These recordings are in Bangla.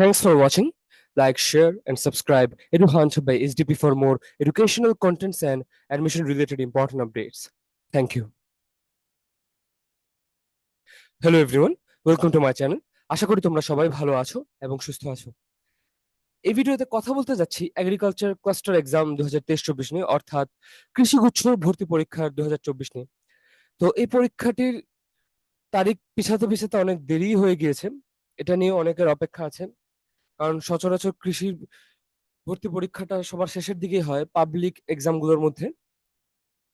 Thanks for watching. Like, share, and subscribe. EduHunt by SDP for more educational contents and admission related important updates. Thank you. Hello everyone welcome to my channel আশা করি তোমরা সবাই ভালো আছো এবং সুস্থ আছো। এই ভিডিওতে কথা বলতে যাচ্ছি এগ্রিকালচার ক্লাস্টার এক্সাম দু হাজার তেইশ চব্বিশ নিয়ে অর্থাৎ কৃষিগুচ্ছ ভর্তি পরীক্ষার দু হাজার চব্বিশ নিয়ে। তো এই পরীক্ষাটির তারিখ পিছাতে পিছাতে অনেক দেরি হয়ে গিয়েছে। এটা নিয়ে অনেকের অপেক্ষা আছে। কারণ সচরাচর কৃষির ভর্তি পরীক্ষাটা সবার শেষের দিকেই হয় পাবলিক এক্সামগুলোর মধ্যে।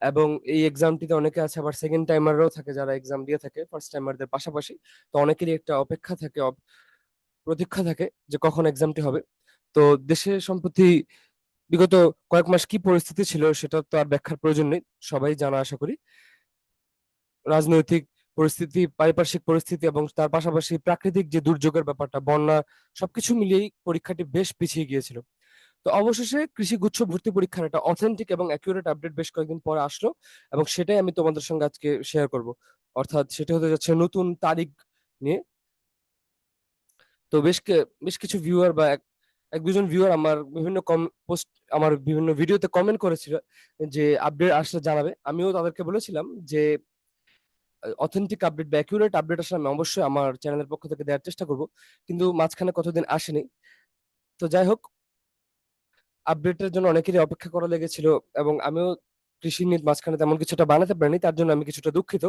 এবং এই এক্সামটিতে অনেকে আছে, আবার সেকেন্ড টাইমাররাও থাকে যারা এক্সাম দিয়ে থাকে ফার্স্ট টাইমারদের পাশাপাশি। তো অনেকেরই একটা অপেক্ষা থাকে প্রতীক্ষা থাকে যে কখন এক্সামটি হবে। তো দেশে সম্প্রতি বিগত কয়েক মাস কি পরিস্থিতি ছিল সেটা তো আর ব্যাখ্যার প্রয়োজন নেই, সবাই জানা আশা করি। রাজনৈতিক পরিস্থিতি, পারিপার্শ্বিক পরিস্থিতি এবং তার পাশাপাশি প্রাকৃতিক যে দুর্যোগের ব্যাপারটা, বন্যা, সবকিছু মিলিয়েই পরীক্ষাটি বেশ পিছিয়ে গিয়েছিল। তো অবশেষে কৃষি গুচ্ছ ভর্তি পরীক্ষার একটা অথেন্টিক এবং অ্যাকুরেট আপডেট বেশ কয়েকদিন পরে আসলো এবং সেটাই আমি তোমাদের সঙ্গে আজকে শেয়ার করব। অর্থাৎ সেটা হতে যাচ্ছে নতুন তারিখ নিয়ে। তো বেশ বেশ কিছু ভিউয়ার বা এক দুজন ভিউয়ার আমার বিভিন্ন কম পোস্ট আমার বিভিন্ন ভিডিওতে কমেন্ট করেছিল যে আপডেট আসলে জানাবে। আমিও তাদেরকে বলেছিলাম যে অথেন্টিক আপডেট বা অ্যাকুরেট আপডেট আসলে আমি অবশ্যই আমার চ্যানেলের পক্ষ থেকে দেওয়ার চেষ্টা করব। কিন্তু মাঝখানে কতদিন আসেনি। তো যাই হোক আপডেটের জন্য অনেকেরই অপেক্ষা করা লেগেছিল এবং আমিও কৃষি নিয়ে মাঝখানে তেমন কিছুটা বানাতে পারিনি, তার জন্য আমি কিছুটা দুঃখিত।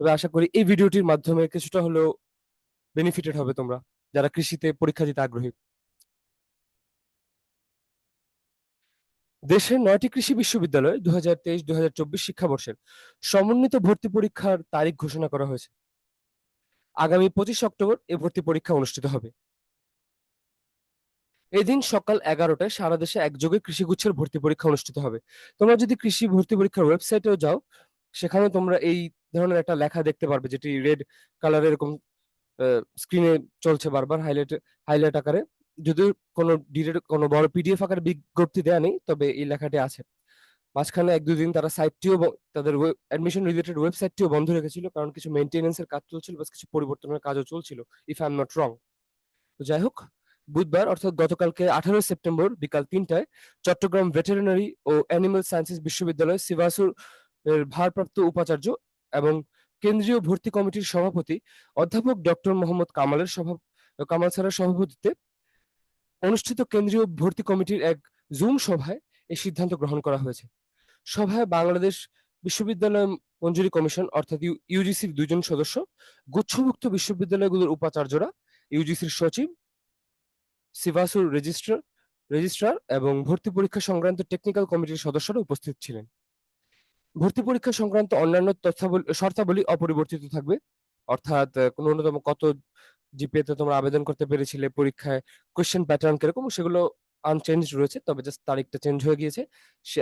তবে আশা করি এই ভিডিওটির মাধ্যমে কিছুটা হলেও বেনিফিটেড হবে তোমরা, যারা কৃষিতে পরীক্ষা দিতে আগ্রহী। দেশের নয়টি কৃষি বিশ্ববিদ্যালয় দু হাজার তেইশ দু হাজার চব্বিশ শিক্ষাবর্ষের সমন্বিত ভর্তি পরীক্ষার তারিখ ঘোষণা করা হয়েছে। আগামী পঁচিশ অক্টোবর এ ভর্তি পরীক্ষা অনুষ্ঠিত হবে। এদিন সকাল এগারোটায় সারা দেশে একযোগে কৃষিগুচ্ছের ভর্তি পরীক্ষা অনুষ্ঠিত হবে। তোমরা যদি কৃষি ভর্তি পরীক্ষার ওয়েবসাইটেও যাও সেখানে তোমরা এই ধরনের একটা লেখা দেখতে পারবে, যেটি রেড কালার এরকম স্ক্রিনে চলছে বারবার হাইলাইট হাইলাইট আকারে। যদিও কোনো ডিটেল কোনো বড় পিডিএফ আকারে বিজ্ঞপ্তি দেয়া নেই তবে এই লেখাটি আছে। মাঝখানে এক দুদিন তারা সাইটটিও তাদের অ্যাডমিশন রিলেটেড ওয়েবসাইটটিও বন্ধ রেখেছিল, কারণ কিছু মেনটেনেন্সের কাজ চলছিল বা কিছু পরিবর্তনের কাজও চলছিল if I am not wrong তো যাই হোক, বুধবার, অর্থাৎ গতকালকে আঠারোই সেপ্টেম্বর বিকাল তিনটায়, চট্টগ্রাম ভেটেরিনারি ও অ্যানিমাল সায়েন্সেস বিশ্ববিদ্যালয় সিভাসুর এর ভারপ্রাপ্ত উপাচার্য এবং কেন্দ্রীয় ভর্তি কমিটির সভাপতি অধ্যাপক ডক্টর মোহাম্মদ কামালের সভা, কামাল স্যারের সভাপতিত্বে অনুষ্ঠিত কেন্দ্রীয় ভর্তি কমিটির এক জুম সভায় এই সিদ্ধান্ত গ্রহণ করা হয়েছে। সভায় বাংলাদেশ বিশ্ববিদ্যালয় মঞ্জুরি কমিশন, অর্থাৎ ইউজিসির দুজন সদস্য, গুচ্ছভুক্ত বিশ্ববিদ্যালয়গুলোর উপাচার্যরা, ইউজিসির সচিব, সিভাসুর রেজিস্ট্রার রেজিস্ট্রার এবং ভর্তি পরীক্ষা সংক্রান্ত টেকনিক্যাল কমিটির সদস্যরা উপস্থিত ছিলেন। ভর্তি পরীক্ষা সংক্রান্ত অন্যান্য শর্তাবলী অপরিবর্তিত থাকবে, অর্থাৎ ন্যূনতম কত জিপিএ তে তোমরা আবেদন করতে পেরেছিলে, পরীক্ষায় কোশ্চেন প্যাটার্ন কীরকম, সেগুলো আনচেঞ্জ রয়েছে, তবে জাস্ট তারিখটা চেঞ্জ হয়ে গিয়েছে।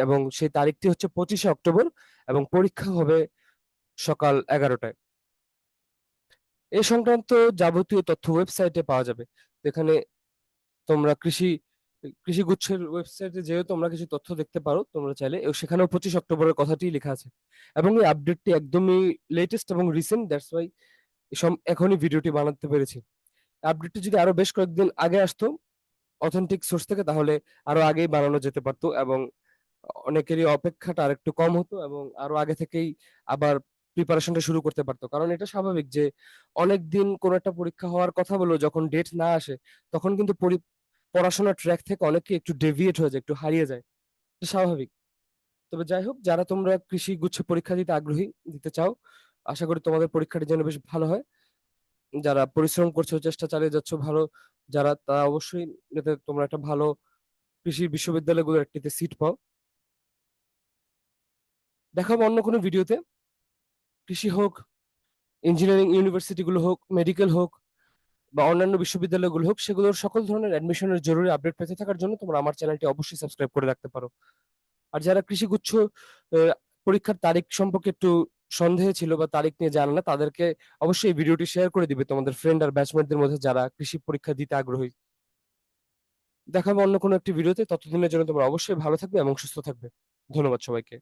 এবং সেই তারিখটি হচ্ছে পঁচিশে অক্টোবর, এবং পরীক্ষা হবে সকাল এগারোটায়। এ সংক্রান্ত যাবতীয় তথ্য ওয়েবসাইটে পাওয়া যাবে। এখানে তোমরা কৃষি কৃষি গুচ্ছের ওয়েবসাইটে যেও তোমরা কিছু তথ্য দেখতে পারো, তোমরা চাইলে সেখানেও পঁচিশ অক্টোবরের কথাটি লেখা আছে। এবং এই আপডেটটি একদমই লেটেস্ট এবং রিসেন্ট দ্যাটস ওয়াই এখনই ভিডিওটি বানাতে পেরেছি। আপডেটটি যদি আরও বেশ কয়েকদিন আগে আসতো অথেন্টিক সোর্স থেকে, তাহলে আরও আগেই বানানো যেতে পারতো এবং অনেকেরই অপেক্ষাটা আর একটু কম হতো এবং আরও আগে থেকেই আবার প্রিপারেশনটা শুরু করতে পারতো। কারণ এটা স্বাভাবিক যে অনেক দিন কোনো একটা পরীক্ষা হওয়ার কথা বলো যখন ডেট না আসে, তখন কিন্তু পড়াশোনার ট্র্যাক থেকে অনেকে একটু ডেভিয়েট হয়ে যায়, একটু হারিয়ে যায়। স্বাভাবিক। তবে যাই হোক, যারা তোমরা কৃষি গুচ্ছ পরীক্ষা দিতে আগ্রহী, দিতে চাও আশা করি তোমাদের পরীক্ষাটি যেন বেশ ভালো হয়। যারা পরিশ্রম করছ, চেষ্টা চালিয়ে যাচ্ছ ভালো, যারা তারা অবশ্যই যাতে তোমরা একটা ভালো কৃষি বিশ্ববিদ্যালয়গুলোর একটিতে সিট পাও। দেখাবো অন্য কোনো ভিডিওতে। কৃষি হোক ইঞ্জিনিয়ারিং ইউনিভার্সিটিগুলো হোক মেডিকেল হোক, বা অন্যান্য বিশ্ববিদ্যালয়গুলো হোক, সেগুলোর সকল ধরনের অ্যাডমিশনের জরুরি আপডেট পেতে থাকার জন্য তোমরা আমার চ্যানেলটি অবশ্যই সাবস্ক্রাইব করে রাখতে পারো। আর যারা কৃষিগুচ্ছ পরীক্ষার তারিখ সম্পর্কে একটু সন্দেহ ছিল বা তারিখ নিয়ে জানে না, তাদেরকে অবশ্যই এই ভিডিওটি শেয়ার করে দিবে তোমাদের ফ্রেন্ড আর ব্যাচমেটদের মধ্যে যারা কৃষি পরীক্ষা দিতে আগ্রহী। দেখাবো অন্য কোনো একটি ভিডিওতে, ততদিনের জন্য তোমরা অবশ্যই ভালো থাকবে এবং সুস্থ থাকবে। ধন্যবাদ সবাইকে।